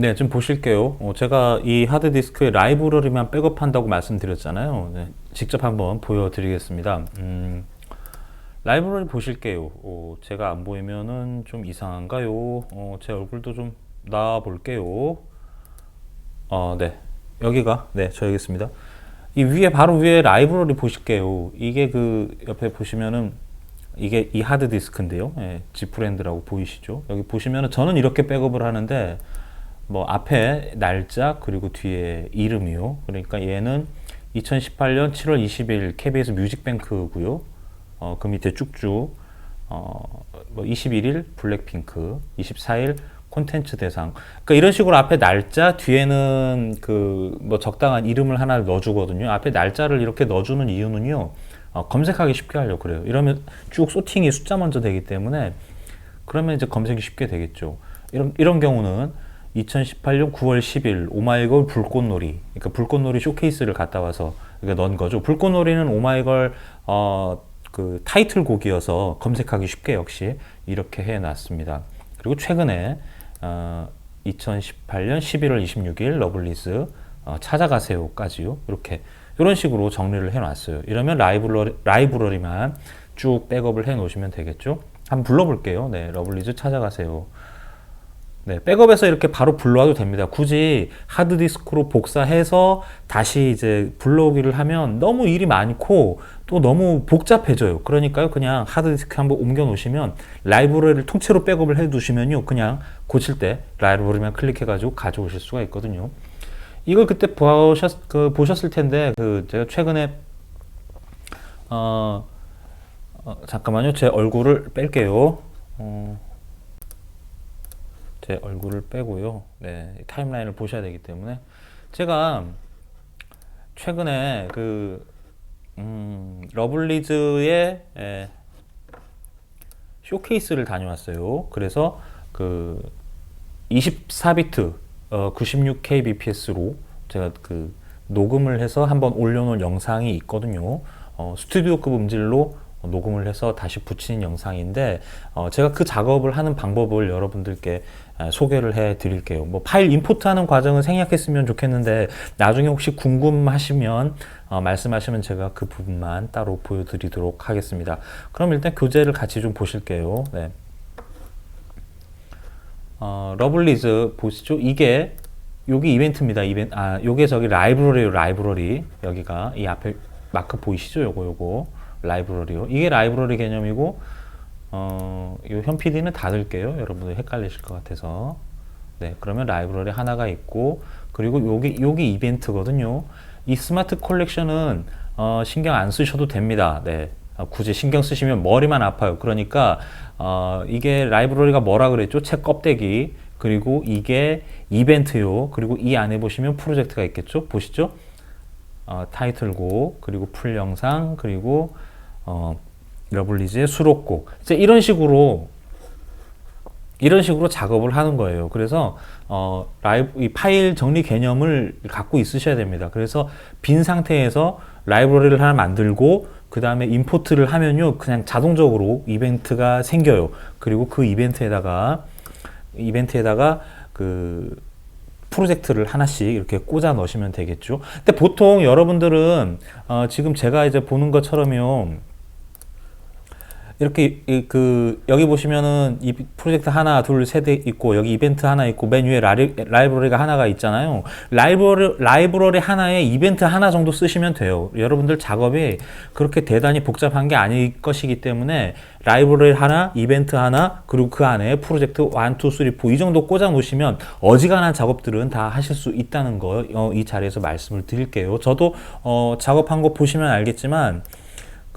네, 좀 보실게요. 어, 제가 이 하드디스크에 라이브러리만 백업한다고 말씀드렸잖아요. 네, 직접 한번 보여드리겠습니다. 음, 라이브러리 보실게요. 어, 제가 안 보이면은 좀 이상한가요? 어, 제 얼굴도 좀 나와 볼게요. 어, 네. 여기가, 네, 저 여기 있습니다. 이 위에, 바로 위에 라이브러리 보실게요. 이게 그 옆에 보시면은 이게 이 하드디스크인데요. 예, 지프랜드라고 보이시죠? 여기 보시면은 저는 이렇게 백업을 하는데 뭐 앞에 날짜 그리고 뒤에 이름이요. 그러니까 얘는 2018년 7월 20일 KBS 뮤직뱅크고요. 어, 그 밑에 쭉쭉 어, 뭐 21일 블랙핑크, 24일 콘텐츠 대상. 그러니까 이런 식으로 앞에 날짜 뒤에는 그 뭐 적당한 이름을 하나 넣어주거든요. 앞에 날짜를 이렇게 넣어주는 이유는요. 어, 검색하기 쉽게 하려고 그래요. 이러면 쭉 소팅이 숫자 먼저 되기 때문에 그러면 이제 검색이 쉽게 되겠죠. 이런 이런 경우는 2018년 9월 10일 오마이걸 불꽃놀이 그러니까 불꽃놀이 쇼케이스를 갔다 와서 넣은 거죠. 불꽃놀이는 오마이걸 어, 그 타이틀곡이어서 검색하기 쉽게 역시 이렇게 해놨습니다. 그리고 최근에 어, 2018년 11월 26일 러블리즈 어, 찾아가세요까지요. 이렇게 이런 식으로 정리를 해놨어요. 이러면 라이브러리, 라이브러리만 쭉 백업을 해 놓으시면 되겠죠. 한번 불러볼게요. 네, 러블리즈 찾아가세요. 네, 백업해서 이렇게 바로 불러와도 됩니다. 굳이 하드디스크로 복사해서 다시 이제 불러오기를 하면 너무 일이 많고 또 너무 복잡해져요. 그러니까요, 그냥 하드디스크 한번 옮겨 놓으시면 라이브러리를 통째로 백업을 해 두시면요, 그냥 고칠 때 라이브러리만 클릭해가지고 가져오실 수가 있거든요. 이걸 그때 보셨, 그, 보셨을 텐데, 그, 제가 최근에, 어, 어 잠깐만요. 제 얼굴을 뺄게요. 어, 제 얼굴을 빼고요. 네, 타임라인을 보셔야 되기 때문에 제가 최근에 그 음, 러블리즈의 에, 쇼케이스를 다녀왔어요. 그래서 그 24비트 어, 96kbps로 제가 그 녹음을 해서 한번 올려놓은 영상이 있거든요. 어, 스튜디오급 음질로 녹음을 해서 다시 붙이는 영상인데 어, 제가 그 작업을 하는 방법을 여러분들께 소개를 해 드릴게요. 뭐 파일 임포트하는 과정은 생략했으면 좋겠는데 나중에 혹시 궁금하시면 어, 말씀하시면 제가 그 부분만 따로 보여드리도록 하겠습니다. 그럼 일단 교재를 같이 좀 보실게요. 네. 어, 러블리즈 보시죠. 이게 여기 이벤트입니다. 이벤트 아 요게 저기 라이브러리요 라이브러리 여기가 이 앞에 마크 보이시죠? 요거 요거 라이브러리요. 이게 라이브러리 개념이고 어, 이 현PD는 닫을게요. 여러분들 헷갈리실 것 같아서. 네, 그러면 라이브러리 하나가 있고, 그리고 여기, 여기 이벤트거든요. 이 스마트 컬렉션은, 어, 신경 안 쓰셔도 됩니다. 네. 어, 굳이 신경 쓰시면 머리만 아파요. 그러니까, 어, 이게 라이브러리가 뭐라 그랬죠? 책 껍데기. 그리고 이게 이벤트요. 그리고 이 안에 보시면 프로젝트가 있겠죠? 보시죠? 어, 타이틀곡, 그리고 풀 영상, 그리고, 어, 러블리즈의 수록곡. 이제 이런 식으로 이런 식으로 작업을 하는 거예요. 그래서 어, 라이브 이 파일 정리 개념을 갖고 있으셔야 됩니다. 그래서 빈 상태에서 라이브러리를 하나 만들고 그 다음에 임포트를 하면요, 그냥 자동적으로 이벤트가 생겨요. 그리고 그 이벤트에다가 이벤트에다가 그 프로젝트를 하나씩 이렇게 꽂아 넣으시면 되겠죠. 근데 보통 여러분들은 어, 지금 제가 이제 보는 것처럼요. 이렇게 그 여기 보시면은 이 프로젝트 하나 둘셋 있고 여기 이벤트 하나 있고 맨 위에 라이, 라이브러리가 하나가 있잖아요. 라이브러리 라이브러리 하나에 이벤트 하나 정도 쓰시면 돼요. 여러분들 작업이 그렇게 대단히 복잡한 게 아닐 것이기 때문에 라이브러리 하나 이벤트 하나 그리고 그 안에 프로젝트 1, 2, 3, 4 이 정도 꽂아 놓으시면 어지간한 작업들은 다 하실 수 있다는 거이 어, 자리에서 말씀을 드릴게요. 저도 어, 작업한 거 보시면 알겠지만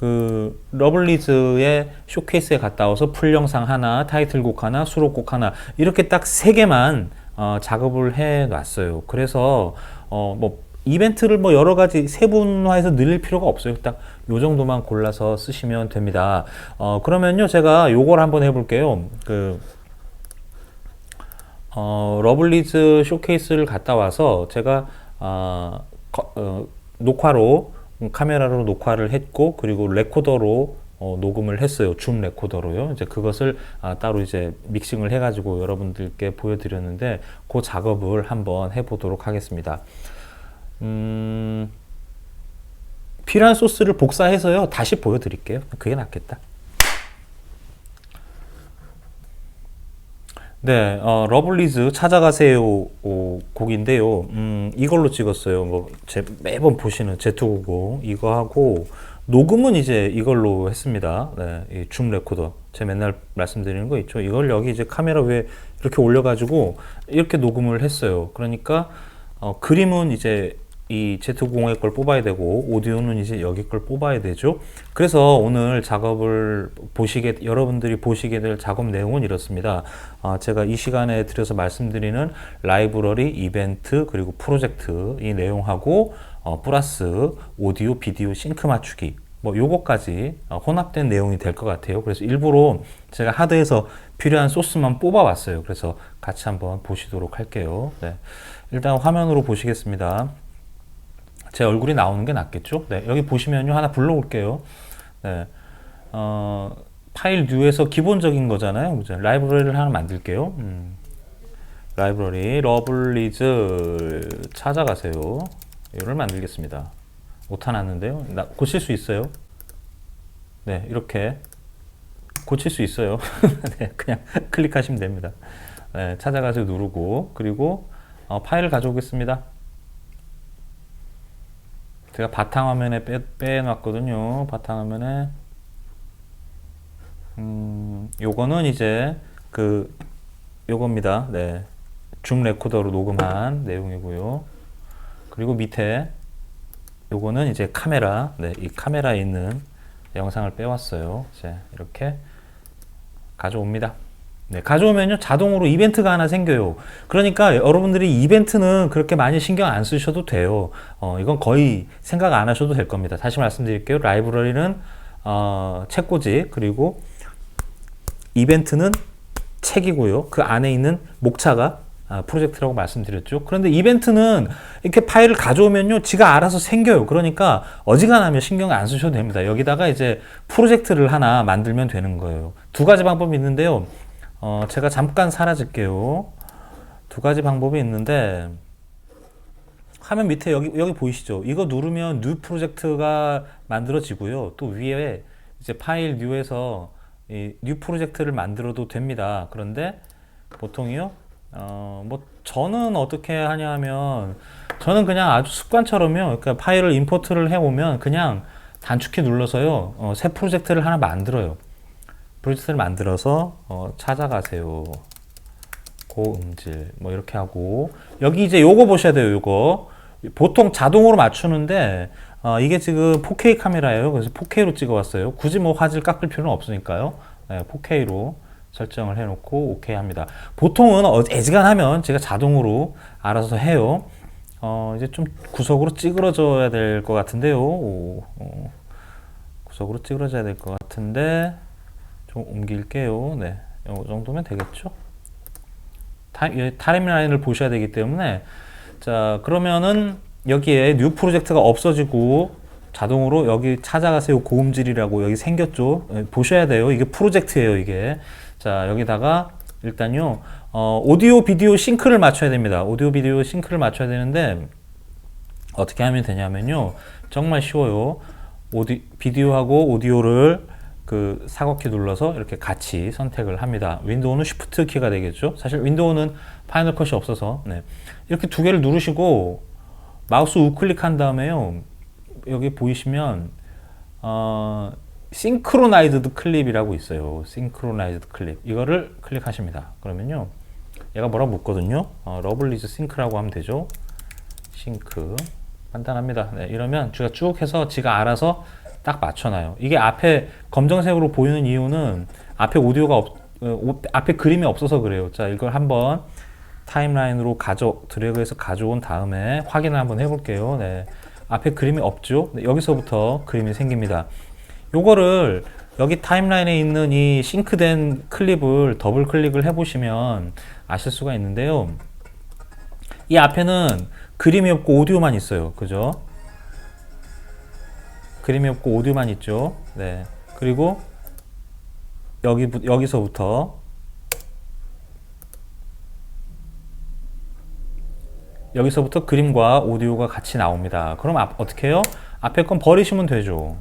그 러블리즈의 쇼케이스에 갔다 와서 풀 영상 하나, 타이틀곡 하나, 수록곡 하나 이렇게 딱 세 개만 어, 작업을 해 놨어요. 그래서 어, 뭐 이벤트를 뭐 여러 가지 세분화해서 늘릴 필요가 없어요. 딱 요 정도만 골라서 쓰시면 됩니다. 어, 그러면요, 제가 요걸 한번 해볼게요. 그, 어, 러블리즈 쇼케이스를 갔다 와서 제가, 어, 거, 어, 녹화로 카메라로 녹화를 했고 그리고 레코더로 어, 녹음을 했어요. 줌 레코더로요. 이제 그것을 아, 따로 이제 믹싱을 해가지고 여러분들께 보여드렸는데 그 작업을 한번 해보도록 하겠습니다. 음, 필요한 소스를 복사해서요. 다시 보여드릴게요. 그게 낫겠다. 네, 어, 러블리즈 찾아가세요 오, 곡인데요. 음, 이걸로 찍었어요. 뭐, 제 매번 보시는 제투고 이거 하고 녹음은 이제 이걸로 했습니다. 네, 이줌 레코더. 제가 맨날 말씀드리는 거 있죠. 이걸 여기 이제 카메라 위에 이렇게 올려가지고 이렇게 녹음을 했어요. 그러니까 어, 그림은 이제 이 Z90의 걸 뽑아야 되고 오디오는 이제 여기 걸 뽑아야 되죠. 그래서 오늘 작업을 보시게 여러분들이 보시게 될 작업 내용은 이렇습니다. 아, 제가 이 시간에 들여서 말씀드리는 라이브러리, 이벤트 그리고 프로젝트 이 내용하고 어, 플러스 오디오, 비디오 싱크 맞추기 뭐 요거까지 어, 혼합된 내용이 될 것 같아요. 그래서 일부러 제가 하드에서 필요한 소스만 뽑아왔어요. 그래서 같이 한번 보시도록 할게요. 네. 일단 화면으로 보시겠습니다. 제 얼굴이 나오는 게 낫겠죠? 네, 여기 보시면요. 하나 불러올게요. 네. 어, 파일 뉴에서 기본적인 거잖아요. 그죠? 라이브러리를 하나 만들게요. 음. 라이브러리 러블리즈 찾아가세요. 이를 만들겠습니다. 오타 났는데요. 나, 고칠 수 있어요. 네, 이렇게 고칠 수 있어요. 네, 그냥 클릭하시면 됩니다. 네, 찾아가서 누르고 그리고 어, 파일을 가져오겠습니다. 제가 바탕화면에 빼, 빼놨거든요. 바탕화면에 음, 요거는 이제 그 요겁니다. 네. 줌 레코더로 녹음한 내용이고요. 그리고 밑에 요거는 이제 카메라, 네, 이 카메라에 있는 영상을 빼왔어요. 이제 이렇게 가져옵니다. 네, 가져오면요 자동으로 이벤트가 하나 생겨요. 그러니까 여러분들이 이벤트는 그렇게 많이 신경 안 쓰셔도 돼요. 어, 이건 거의 생각 안 하셔도 될 겁니다. 다시 말씀드릴게요. 라이브러리는 어, 책꽂이 그리고 이벤트는 책이고요. 그 안에 있는 목차가 아, 프로젝트라고 말씀드렸죠. 그런데 이벤트는 이렇게 파일을 가져오면요, 지가 알아서 생겨요. 그러니까 어지간하면 신경 안 쓰셔도 됩니다. 여기다가 이제 프로젝트를 하나 만들면 되는 거예요. 두 가지 방법이 있는데요. 어, 제가 잠깐 사라질게요. 두 가지 방법이 있는데 화면 밑에 여기 여기 보이시죠? 이거 누르면 뉴 프로젝트가 만들어지고요. 또 위에 이제 파일 뉴에서 이뉴 프로젝트를 만들어도 됩니다. 그런데 보통이요. 어, 뭐 저는 어떻게 하냐 하면 저는 그냥 아주 습관처럼요. 그러니까 파일을 임포트를 해 오면 그냥 단축키 눌러서요. 어, 새 프로젝트를 하나 만들어요. 프로젝트를 만들어서 어, 찾아가세요. 고음질 뭐 이렇게 하고 여기 이제 요거 보셔야 돼요. 요거 보통 자동으로 맞추는데 어, 이게 지금 4K 카메라예요. 그래서 4K로 찍어왔어요. 굳이 뭐 화질 깎을 필요는 없으니까요. 네, 4K로 설정을 해놓고 OK 합니다. 보통은 어, 애지간하면 제가 자동으로 알아서 해요. 어, 이제 좀 구석으로 찌그러져야 될 것 같은데요. 오, 어, 구석으로 찌그러져야 될 것 같은데 좀 옮길게요. 네, 이 정도면 되겠죠. 타임, 타임라인을 보셔야 되기 때문에. 자 그러면은 여기에 뉴 프로젝트가 없어지고 자동으로 여기 찾아가세요. 고음질이라고 여기 생겼죠? 예, 보셔야 돼요. 이게 프로젝트예요 이게. 자 여기다가 일단요 어, 오디오 비디오 싱크를 맞춰야 됩니다. 오디오 비디오 싱크를 맞춰야 되는데 어떻게 하면 되냐면요. 정말 쉬워요. 오디, 비디오하고 오디오를 그 사각키 눌러서 이렇게 같이 선택을 합니다. 윈도우는 쉬프트 키가 되겠죠. 사실 윈도우는 파이널 컷이 없어서 네. 이렇게 두 개를 누르시고 마우스 우클릭한 다음에요. 여기 보이시면 어, 싱크로나이즈드 클립이라고 있어요. 싱크로나이즈드 클립. 이거를 클릭하십니다. 그러면요. 얘가 뭐라고 묻거든요. 어, 러블리즈 싱크라고 하면 되죠. 싱크. 간단합니다. 네, 이러면 제가 쭉 해서 지가 알아서 딱 맞춰놔요. 이게 앞에 검정색으로 보이는 이유는 앞에 오디오가 없, 어, 앞에 그림이 없어서 그래요. 자, 이걸 한번 타임라인으로 가져, 드래그해서 가져온 다음에 확인을 한번 해볼게요. 네. 앞에 그림이 없죠? 네, 여기서부터 그림이 생깁니다. 요거를 여기 타임라인에 있는 이 싱크된 클립을 더블 클릭을 해보시면 아실 수가 있는데요. 이 앞에는 그림이 없고 오디오만 있어요. 그죠? 그림이 없고 오디오만 있죠. 네. 그리고 여기 여기서부터 여기서부터 그림과 오디오가 같이 나옵니다. 그럼 앞, 어떻게 해요? 앞에 건 버리시면 되죠.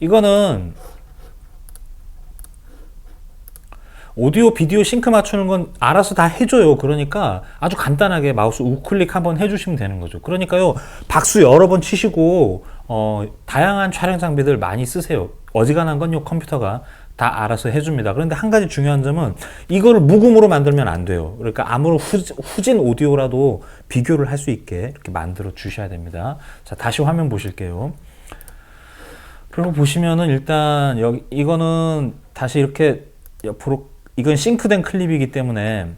이거는 오디오 비디오 싱크 맞추는 건 알아서 다 해줘요. 그러니까 아주 간단하게 마우스 우클릭 한번 해주시면 되는 거죠. 그러니까요 박수 여러 번 치시고 어, 다양한 촬영 장비들 많이 쓰세요. 어지간한 건 요 컴퓨터가 다 알아서 해줍니다. 그런데 한 가지 중요한 점은 이거를 무음으로 만들면 안 돼요. 그러니까 아무런 후, 후진 오디오라도 비교를 할 수 있게 이렇게 만들어 주셔야 됩니다. 자 다시 화면 보실게요. 그리고 보시면은 일단 여기 이거는 다시 이렇게 옆으로 이건 싱크된 클립이기 때문에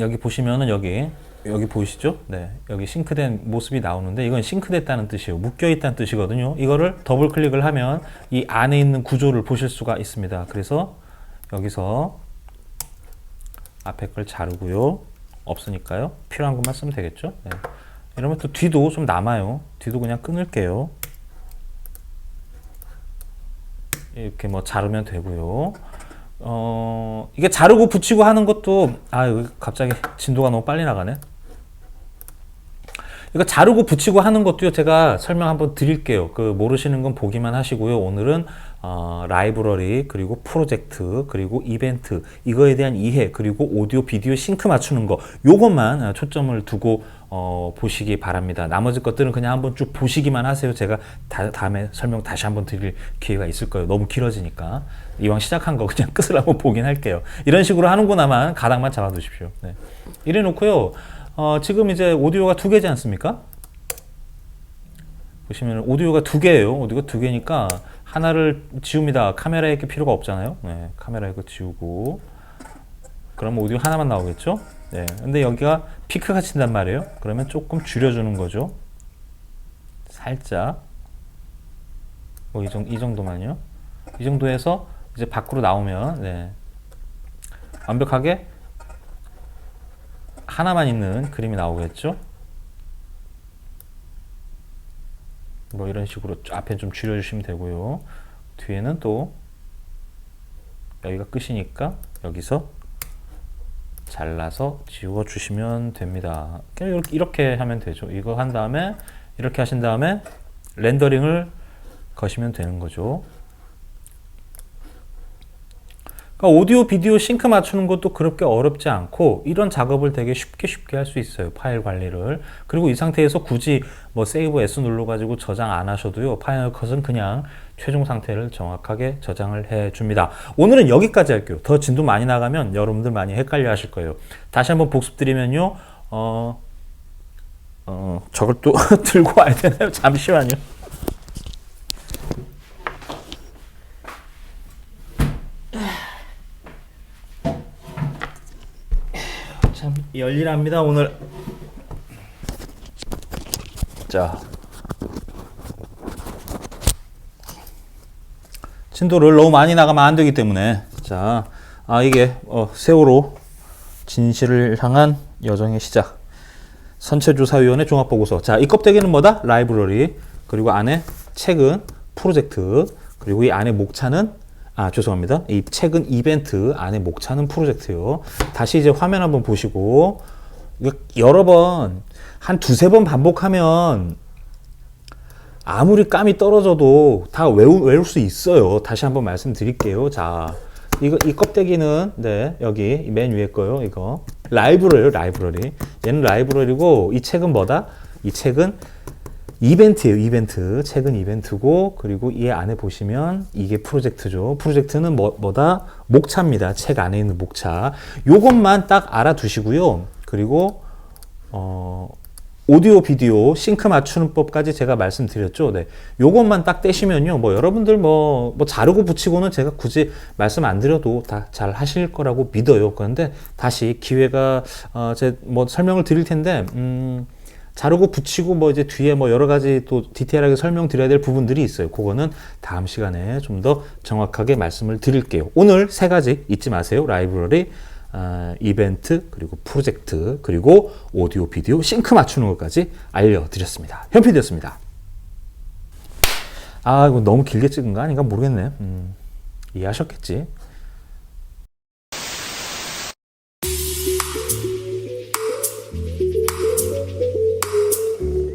여기 보시면은 여기 여기 보이시죠? 네, 여기 싱크된 모습이 나오는데 이건 싱크됐다는 뜻이에요. 묶여 있다는 뜻이거든요. 이거를 더블 클릭을 하면 이 안에 있는 구조를 보실 수가 있습니다. 그래서 여기서 앞에 걸 자르고요. 없으니까요. 필요한 것만 쓰면 되겠죠? 네. 이러면 또 뒤도 좀 남아요. 뒤도 그냥 끊을게요. 이렇게 뭐 자르면 되고요. 어, 이게 자르고 붙이고 하는 것도, 아, 갑자기 진도가 너무 빨리 나가네. 이거 자르고 붙이고 하는 것도요, 제가 설명 한번 드릴게요. 그 모르시는 건 보기만 하시고요. 오늘은 어, 라이브러리, 그리고 프로젝트, 그리고 이벤트, 이거에 대한 이해, 그리고 오디오, 비디오 싱크 맞추는 거, 요것만 어, 초점을 두고 어, 보시기 바랍니다. 나머지 것들은 그냥 한번 쭉 보시기만 하세요. 제가 다, 다음에 설명 다시 한번 드릴 기회가 있을 거예요. 너무 길어지니까. 이왕 시작한 거 그냥 끝을 한번 보긴 할게요. 이런 식으로 하는구나만 가닥만 잡아두십시오. 네. 이래 놓고요. 어, 지금 이제 오디오가 두 개지 않습니까? 보시면 오디오가 두 개예요. 오디오가 두 개니까 하나를 지웁니다. 카메라에 낄 필요가 없잖아요. 네, 카메라에 거 지우고 그럼 오디오 하나만 나오겠죠? 네. 근데 여기가 피크가 친단 말이에요. 그러면 조금 줄여주는 거죠. 살짝. 뭐 이, 정도, 이 정도만요. 이 정도에서 이제 밖으로 나오면, 네. 완벽하게 하나만 있는 그림이 나오겠죠? 뭐 이런 식으로 앞에 좀 줄여주시면 되고요. 뒤에는 또 여기가 끝이니까 여기서 잘라서 지워 주시면 됩니다. 이렇게, 이렇게 하면 되죠. 이거 한 다음에 이렇게 하신 다음에 렌더링을 거시면 되는 거죠. 그러니까 오디오 비디오 싱크 맞추는 것도 그렇게 어렵지 않고 이런 작업을 되게 쉽게 쉽게 할 수 있어요 파일 관리를. 그리고 이 상태에서 굳이 뭐 세이브 S 눌러 가지고 저장 안 하셔도요 파이널 컷은 그냥 최종 상태를 정확하게 저장을 해 줍니다. 오늘은 여기까지 할게요. 더 진도 많이 나가면 여러분들 많이 헷갈려 하실 거예요. 다시 한번 복습 드리면요 어, 어 저걸 또 들고 와야 되나요? 잠시만요 참 열일합니다 오늘. 자, 진도를 너무 많이 나가면 안 되기 때문에 자, 아 이게 어, 세월호 진실을 향한 여정의 시작. 선체조사위원회 종합보고서. 자, 이 껍데기는 뭐다? 라이브러리. 그리고 안에 책은 프로젝트. 그리고 이 안에 목차는 아, 죄송합니다. 이 책은 이벤트 안에 목차는 프로젝트요. 다시 이제 화면 한번 보시고 여러 번, 한 두세 번 반복하면 아무리 감이 떨어져도 다 외우, 외울 수 있어요. 다시 한번 말씀드릴게요. 자, 이거, 이 껍데기는, 네, 여기 맨 위에 거요. 이거. 라이브러리요, 라이브러리. 얘는 라이브러리고, 이 책은 뭐다? 이 책은 이벤트예요, 이벤트. 책은 이벤트고, 그리고 이 안에 보시면 이게 프로젝트죠. 프로젝트는 뭐, 뭐다? 목차입니다. 책 안에 있는 목차. 요것만 딱 알아두시고요. 그리고, 어, 오디오, 비디오, 싱크 맞추는 법까지 제가 말씀드렸죠. 네. 요것만 딱 떼시면요. 뭐 여러분들 뭐, 뭐 자르고 붙이고는 제가 굳이 말씀 안 드려도 다 잘 하실 거라고 믿어요. 그런데 다시 기회가, 어, 제 뭐 설명을 드릴 텐데, 음, 자르고 붙이고 뭐 이제 뒤에 뭐 여러 가지 또 디테일하게 설명드려야 될 부분들이 있어요. 그거는 다음 시간에 좀 더 정확하게 말씀을 드릴게요. 오늘 세 가지 잊지 마세요. 라이브러리, 어, 이벤트, 그리고 프로젝트, 그리고 오디오, 비디오, 싱크 맞추는 것까지 알려드렸습니다. 현피디였습니다. 아 이거 너무 길게 찍은 거 아닌가 모르겠네. 음, 이해하셨겠지.